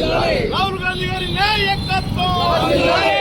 గాంధీ రాహుల్ గాంధీ గారి నాయకత్వం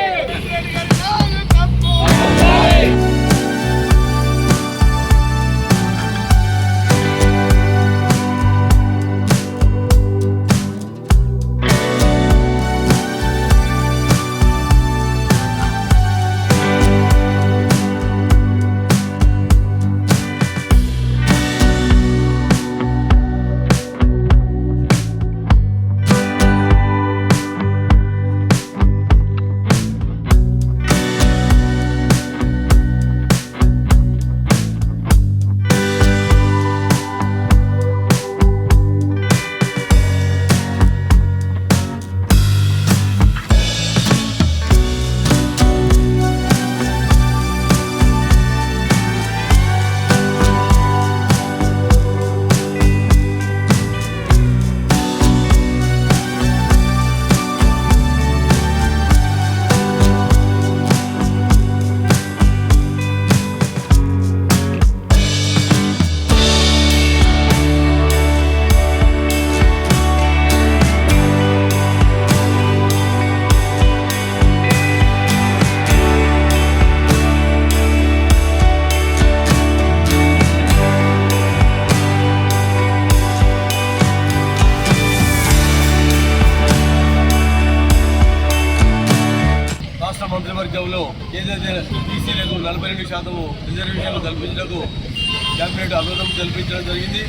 కేబినెట్ ఆమోదం కల్పించడం జరిగింది.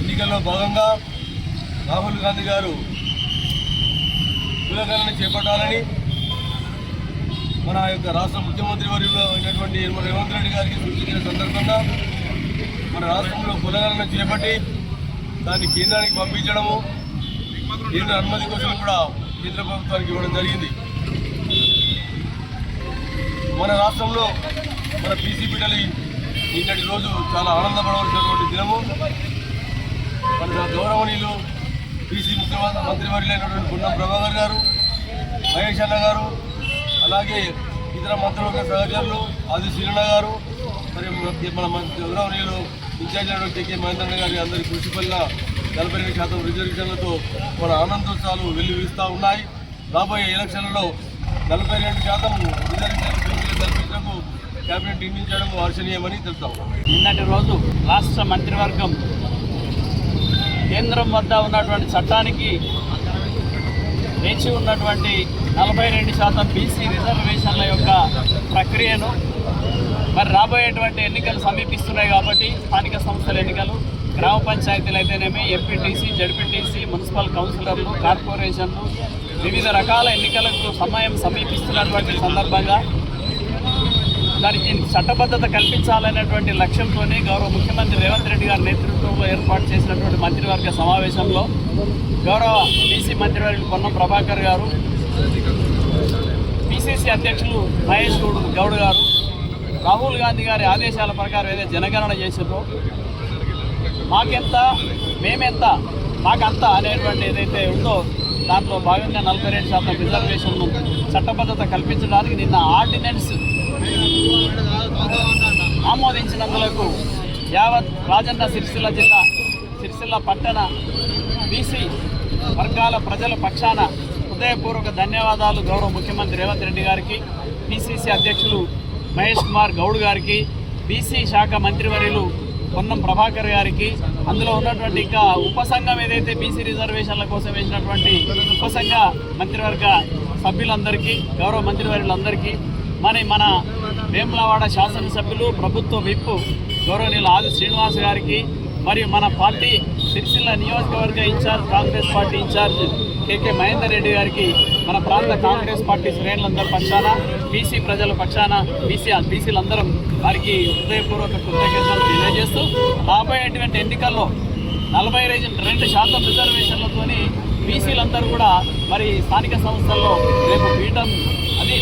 ఎన్నికల్లో భాగంగా రాహుల్ గాంధీ గారు కులగణన చేపట్టాలని మన యొక్క రాష్ట్ర ముఖ్యమంత్రి వర్యులు అయినటువంటి యనమల రేవంత్ రెడ్డి గారికి సూచించిన సందర్భంగా మన రాష్ట్రంలో కులగణన చేపట్టి దాన్ని కేంద్రానికి పంపించడము కేంద్ర అనుమతి కోసం కూడా కేంద్ర ప్రభుత్వానికి ఇవ్వడం జరిగింది. మన రాష్ట్రంలో మన పీసీ బిడ్డలు నిన్నటి రోజు చాలా ఆనందపడవలసినటువంటి దినము. మన గౌరవనీయులు పీసీ ముఖ్యమంత్రి మంత్రివర్యులైనటువంటి పున్నం ప్రభాకర్ గారు మహేష్ అన్న గారు అలాగే ఇతర మంత్రుల సహచరులు ఆది శ్రీరణ గారు మరి మన గౌరవనీయులు ఇన్ఛార్జ్ అయినటువంటి కెకే మహేంద్రన్న గారి అందరి కృషి వల్ల నలభై రెండు శాతం రిజర్వేషన్లతో మన ఆనందోత్సవాలు వెల్లువిస్తూ ఉన్నాయి. రాబోయే ఎలక్షన్లలో నలభై రెండు శాతం రిజర్వేషన్ కేబినెట్ నిర్మించడం హర్షణీయమని తెలుస్తాం. నిన్నటి రోజు రాష్ట్ర మంత్రివర్గం కేంద్రం వద్ద ఉన్నటువంటి చట్టానికి వేచి ఉన్నటువంటి నలభై రెండు శాతం బీసీ రిజర్వేషన్ల యొక్క ప్రక్రియను మరి రాబోయేటువంటి ఎన్నికలు సమీపిస్తున్నాయి కాబట్టి స్థానిక సంస్థల ఎన్నికలు గ్రామ పంచాయతీలు అయితేనేమి ఎంపీటీసీ జడ్పీటీసీ మున్సిపల్ కౌన్సిలర్లు కార్పొరేషన్లు వివిధ రకాల ఎన్నికలకు సమయం సమీపిస్తున్నటువంటి సందర్భంగా దానికి చట్టబద్ధత కల్పించాలనేటువంటి లక్ష్యంతోనే గౌరవ ముఖ్యమంత్రి రేవంత్ రెడ్డి గారి నేతృత్వంలో ఏర్పాటు చేసినటువంటి మంత్రివర్గ సమావేశంలో గౌరవ బీసీ మంత్రివర్యులు పొన్నం ప్రభాకర్ గారు పిసిసి అధ్యక్షులు మహేష్ గౌడ్ గౌడ్ గారు రాహుల్ గాంధీ గారి ఆదేశాల ప్రకారం ఏదైతే జనగణన చేసిందో మాకెంత మేమెంత మాకంత అనేటువంటి ఏదైతే ఉందో దాంట్లో భాగంగా నలభై రెండు శాతం రిజర్వేషన్ను చట్టబద్ధత కల్పించడానికి నిన్న ఆర్డినెన్స్ ఆమోదించినందులకు యావత్ రాజన్న సిరిసిల్ల జిల్లా సిరిసిల్ల పట్టణ బీసీ వర్గాల ప్రజల పక్షాన హృదయపూర్వక ధన్యవాదాలు. గౌరవ ముఖ్యమంత్రి రేవంత్ రెడ్డి గారికి పిసిసి అధ్యక్షులు మహేష్ కుమార్ గౌడ్ గారికి బీసీ శాఖ మంత్రివర్యులు పొన్నం ప్రభాకర్ గారికి అందులో ఉన్నటువంటి ఇంకా ఉపసంఘం ఏదైతే బీసీ రిజర్వేషన్ల కోసం వేసినటువంటి ఉపసంఘ మంత్రివర్గ సభ్యులందరికీ గౌరవ మంత్రివర్యులందరికీ మరి మన వేములవాడ శాసనసభ్యులు ప్రభుత్వ విప్ గౌరవనీయులు ఆది శ్రీనివాస్ గారికి మరియు మన పార్టీ సిరిసిల్ల నియోజకవర్గ in charge Congress party in charge K K Mahender Reddy గారికి మన ప్రాంత కాంగ్రెస్ పార్టీ శ్రేణులందరి పక్షాన బీసీ ప్రజల పక్షాన బీసీ బీసీలందరం వారికి హృదయపూర్వక కృతజ్ఞతలు తెలియజేస్తూ రాబోయేటువంటి ఎన్నికల్లో నలభై రెండు శాతం రిజర్వేషన్లతోని బీసీలందరూ కూడా మరి స్థానిక సంస్థల్లో రేపు పీఠం అది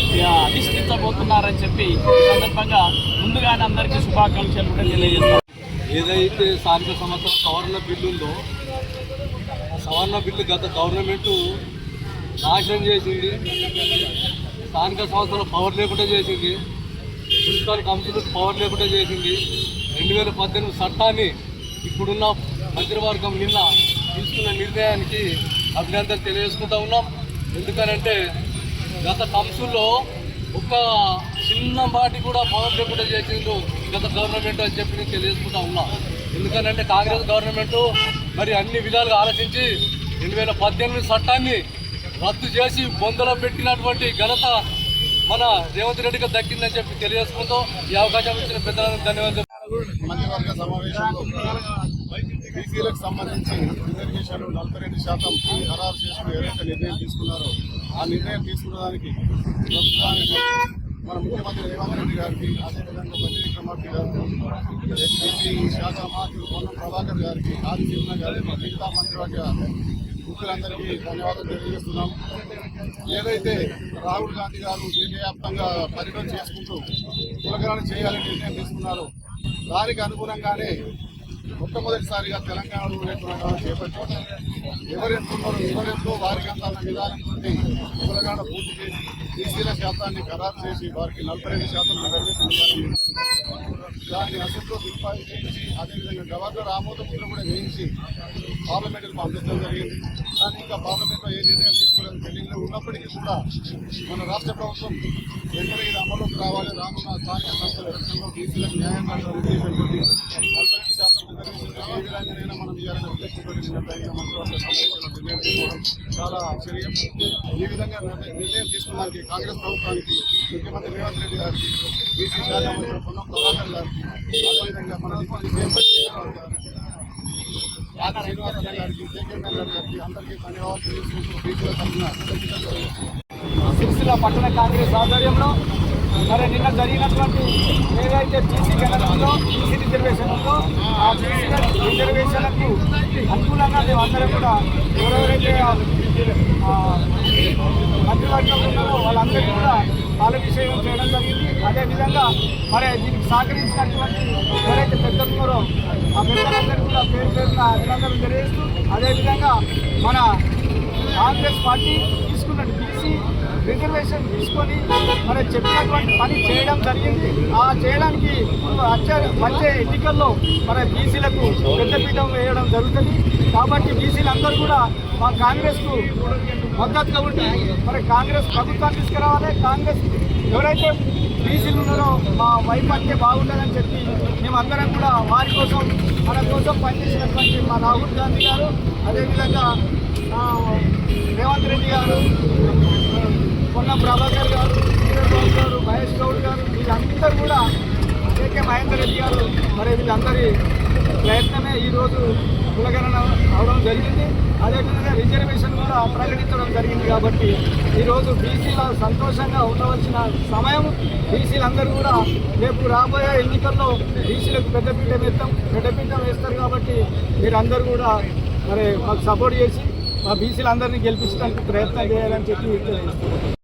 అధిష్ఠించబోతున్నారని చెప్పి సందర్భంగా ముందుగానే అందరికీ శుభాకాంక్షలు కూడా తెలియజేస్తాం. ఏదైతే స్థానిక సంవత్సరం సవరణ బిల్లు ఉందో సవరణ బిల్లు గత గవర్నమెంట్ నాశనం చేసింది. స్థానిక సంస్థలు పవర్ లేకుండా చేసింది. మున్సిపల్ కౌన్సిల్ పవర్ లేకుండా చేసింది. రెండు వేల పద్దెనిమిది చట్టాన్ని ఇప్పుడున్న మంత్రివర్గం నిన్న తీసుకున్న నిర్ణయానికి అభినందనలు తెలియజేసుకుంటా ఉన్నాం. ఎందుకనంటే గత కౌన్సిల్లో ఒక చిన్న మాటి కూడా పవర్ లేకుండా చేసిండు గత గవర్నమెంట్ అని చెప్పి నేను తెలియజేసుకుంటా ఉన్నా. ఎందుకనంటే కాంగ్రెస్ గవర్నమెంట్ మరి అన్ని విధాలుగా ఆలోచించి రెండు వేల పద్దెనిమిది చట్టాన్ని రద్దు చేసి బొందలో పెట్టినటువంటి ఘనత మన రేవంత్ రెడ్డికి దక్కిందని చెప్పి తెలియజేసుకుంటూ ఈ అవకాశం ఇచ్చిన పెద్దలకు ధన్యవాదాలు. మంత్రివర్గ సమావేశంలో బీసీలకు సంబంధించి రిజర్వేషన్ నలభై రెండు శాతం ఖరారు చేసిన ఏదైతే నిర్ణయం తీసుకున్నారో ఆ నిర్ణయం తీసుకున్నదానికి ప్రభుత్వానికి మన ముఖ్యమంత్రి రేవంత్ రెడ్డి గారికి అదేవిధంగా బండి విక్రమార్క గారికి బీసీ శాఖ మంత్రి పొన్నం ప్రభాకర్ గారికి ఆది సిన్హ గారికి మిగతా మంత్రివర్గ ముఖ్యులందరికీ ధన్యవాదాలు తెలియజేస్తున్నాం. ఏదైతే రాహుల్ గాంధీ గారు దేశవ్యాప్తంగా పర్యటన చేసుకుంటూ కులగణన చేయాలని నిర్ణయం తీసుకున్నారో దానికి అనుగుణంగానే మొట్టమొదటిసారిగా తెలంగాణలో కులగణన చేపట్టి ఎవరెంతున్నారో ఎవరెంతో వారికి అందాల నుండి కులగణన పూర్తి చేసి బీసీల శాతాన్ని ఖరారు చేసి వారికి నలభై ఐదు శాతం రిజర్వేషన్ దాన్ని అసెంబ్లీలో దిగ్బాయి చేయించి అదేవిధంగా గవర్నర్ ఆమోద కూడా వేయించి పార్లమెంట్కి పంపించడం జరిగింది. కానీ ఇంకా పార్లమెంట్లో ఏ నిర్ణయం తీసుకోలేదు పెండింగ్లో ఉన్నప్పటికీ కూడా మన రాష్ట్ర ప్రభుత్వం వెంటనే ఇది అమల్లోకి రావాలి. రానున్న స్థానిక సంస్థల ఎలక్షన్లో బీసీలకు న్యాయం చేయాలనే ఉద్దేశంతో విధంగానైనా మనం ఇవ్వాలనే ఉద్దేశంతో నిర్ణయం తీసుకోవడం చాలా ఆశ్చర్యం ఈ విధంగా నిర్ణయం నిర్ణయం తీసుకున్నానికి కాంగ్రెస్ ప్రభుత్వానికి ముఖ్యమంత్రి రేవంత్ రెడ్డి గారికి బీసీ శాఖ మంత్రి పొన్నం ప్రభాకర్ గారికి అదేవిధంగా మన గారికి గారికి అందరికీ ధన్యవాదాలు తెలియజేసుకుంటూ బీసీల తరఫున సిరిసిల్ల పట్టణ కాంగ్రెస్ ఆధ్వర్యంలో మరి నిన్న జరిగినటువంటి ఏదైతే బీసీ గణనలో బీసీ రిజర్వేషన్ ఉందో ఆ బీసీ రిజర్వేషన్లకు అనుకూలంగా మేమందరం కూడా ఎవరెవరైతే ఆ, మంత్రివర్గంలో ఉన్నారో వాళ్ళందరికీ కూడా పాలభిషేకం చేయడం జరిగింది. అదేవిధంగా మరి దీనికి సహకరించినటువంటి ఎవరైతే పెద్దలు ఉన్నారో ఆ పెద్దలందరికీ కూడా పేరు పేరున అభినందనలు తెలియజేస్తూ అదేవిధంగా మన కాంగ్రెస్ పార్టీ తీసుకున్నట్టు బీసీ రిజర్వేషన్ తీసుకొని మరి చెప్పినటువంటి పని చేయడం జరిగింది. ఆ చేయడానికి ఇప్పుడు వచ్చే వచ్చే ఎన్నికల్లో మన బీసీలకు పెద్దపీఠం వేయడం జరుగుతుంది. కాబట్టి బీసీలందరూ కూడా మా కాంగ్రెస్కు మద్దతుగా ఉండి మరి కాంగ్రెస్ ప్రభుత్వాన్ని తీసుకురావాలి. కాంగ్రెస్ ఎవరైతే బీసీలు ఉన్నారో మా వైపు బాగుంటుందని చెప్పి మేమందరం కూడా వారి కోసం మన కోసం పనిచేసినటువంటి మా రాహుల్ గాంధీ గారు అదేవిధంగా రేవంత్ రెడ్డి గారు పొన్న ప్రభాకర్ గారు వీరబాబు గారు మహేష్ గౌడ్ గారు వీళ్ళందరూ కూడా కేకే మహేందర్ రెడ్డి గారు మరి వీళ్ళందరి ప్రయత్నమే ఈరోజు కులగణన అవడం జరిగింది. అదేవిధంగా రిజర్వేషన్ కూడా ప్రకటించడం జరిగింది కాబట్టి ఈరోజు బీసీల సంతోషంగా ఉండవలసిన సమయం బీసీలందరూ కూడా రేపు రాబోయే ఎన్నికల్లో బీసీలకు పెద్దపీట వేస్తాం పెద్దపీఠం వేస్తారు కాబట్టి మీరందరూ కూడా మరి మాకు సపోర్ట్ చేసి మా బీసీలందరినీ గెలిపించడానికి ప్రయత్నం చేయాలని చెప్పి తెలియజేస్తున్నాం.